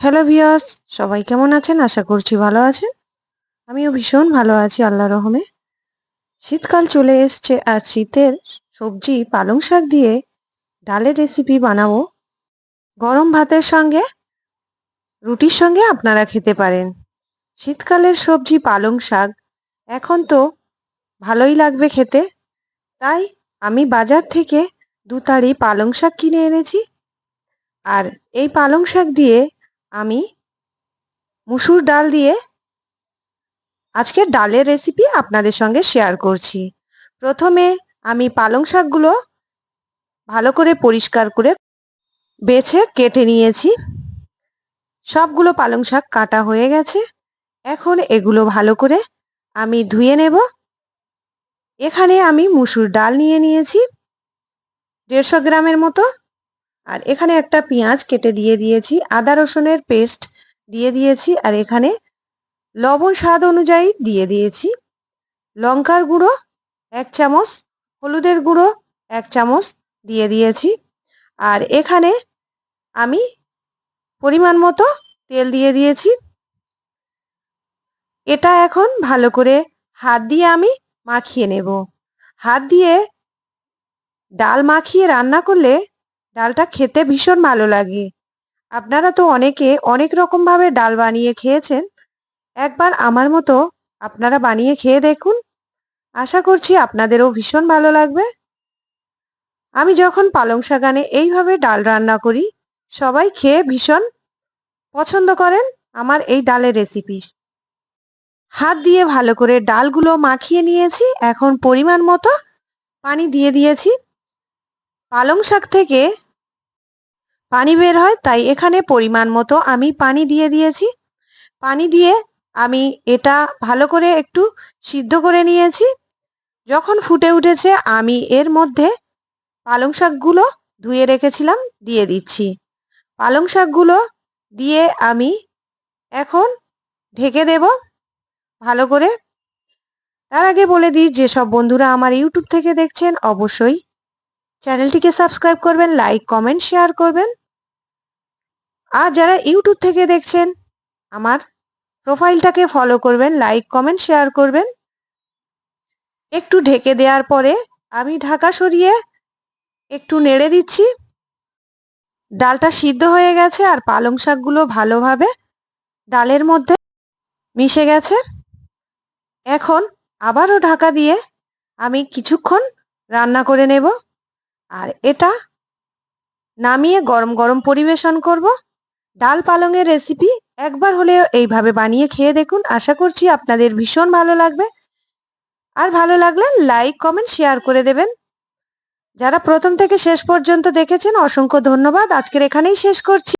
Hello viewers, সবাই কেমন আছেন? আশা করছি ভালো আছেন। আমিও ভীষণ ভালো আছি আল্লাহ রহমে। শীতকাল চলে এসছে আর শীতের সবজি, পালং শাক দিয়ে ডালের রেসিপি বানাবো। গরম ভাতের সঙ্গে, রুটির সঙ্গে আপনারা খেতে পারেন। শীতকালের সবজি, পালং শাক, এখন তো ভালোই লাগবে খেতে। তাই আমি বাজার থেকে দু তাড়ি পালং শাক কিনে এনেছি। আর এই পালং শাক দিয়ে আমি মুসুর ডাল দিয়ে আজকে ডালের রেসিপি আপনাদের সঙ্গে শেয়ার করছি। প্রথমে আমি পালং শাকগুলো ভালো করে পরিষ্কার করে বেছে কেটে নিয়েছি। সবগুলো পালং শাক কাটা হয়ে গেছে। এখন এগুলো ভালো করে আমি ধুয়ে নেব। এখানে আমি মুসুর ডাল নিয়ে নিয়েছি। দেড়শো গ্রামের মতো আর এখানে একটা পেঁয়াজ কেটে দিয়ে দিয়েছি, আদা রসুনের পেস্ট দিয়ে দিয়েছি, আর এখানে লবণ স্বাদ অনুযায়ী দিয়ে দিয়েছি। লঙ্কার গুঁড়ো এক চামচ, হলুদের গুঁড়ো এক চামচ দিয়ে দিয়েছি। আর এখানে আমি পরিমাণ মতো তেল দিয়ে দিয়েছি। এটা এখন ভালো করে হাত দিয়ে আমি মাখিয়ে নেব। হাত দিয়ে ডাল মাখিয়ে রান্না করলে ডালটা খেতে ভীষণ ভালো লাগে। আপনারা তো অনেকে অনেক রকমভাবে ডাল বানিয়ে খেয়েছেন। একবার আমার মতো আপনারা বানিয়ে খেয়ে দেখুন। আশা করছি আপনাদেরও ভীষণ ভালো লাগবে। আমি যখন পালং শাকানে এইভাবে ডাল রান্না করি, সবাই খেয়ে ভীষণ পছন্দ করেন আমার এই ডালের রেসিপি। হাত দিয়ে ভালো করে ডালগুলো মাখিয়ে নিয়েছি, এখন পরিমাণ মতো পানি দিয়ে দিয়েছি। পালং শাক থেকে পানি বের হয়, তাই এখানে পরিমাণ মতো আমি পানি দিয়ে দিয়েছি। পানি দিয়ে আমি এটা ভালো করে একটু সিদ্ধ করে নিয়েছি। যখন ফুটে উঠেছে, আমি এর মধ্যে পালং শাকগুলো ধুয়ে রেখেছিলাম, দিয়ে দিচ্ছি। পালং শাকগুলো দিয়ে আমি এখন ঢেকে দেব ভালো করে। তার আগে বলে দিই, যেসব বন্ধুরা আমার ইউটিউব থেকে দেখছেন, অবশ্যই চ্যানেলটিকে সাবস্ক্রাইব করবেন, লাইক, কমেন্ট, শেয়ার করবেন। আর যারা ইউটিউব থেকে দেখছেন, আমার প্রোফাইলটাকে ফলো করবেন লাইক কমেন্ট শেয়ার করবেন। একটু ঢেকে দেওয়ার পরে আমি ঢাকা সরিয়ে একটু নেড়ে দিচ্ছি। ডালটা সিদ্ধ হয়ে গেছে আর পালং শাকগুলো ভালোভাবে ডালের মধ্যে মিশে গেছে। এখন আবারও ঢাকা দিয়ে আমি কিছুক্ষণ রান্না করে নেব। আর এটা নামিয়ে গরম গরম পরিবেশন করব। ডাল পালংয়ের রেসিপি একবার হলেও এইভাবে বানিয়ে খেয়ে দেখুন। আশা করছি আপনাদের ভীষণ ভালো লাগবে। আর ভালো লাগলে লাইক কমেন্ট শেয়ার করে দেবেন। যারা প্রথম থেকে শেষ পর্যন্ত দেখেছেন, অসংখ্য ধন্যবাদ। আজকের এখানেই শেষ করছি।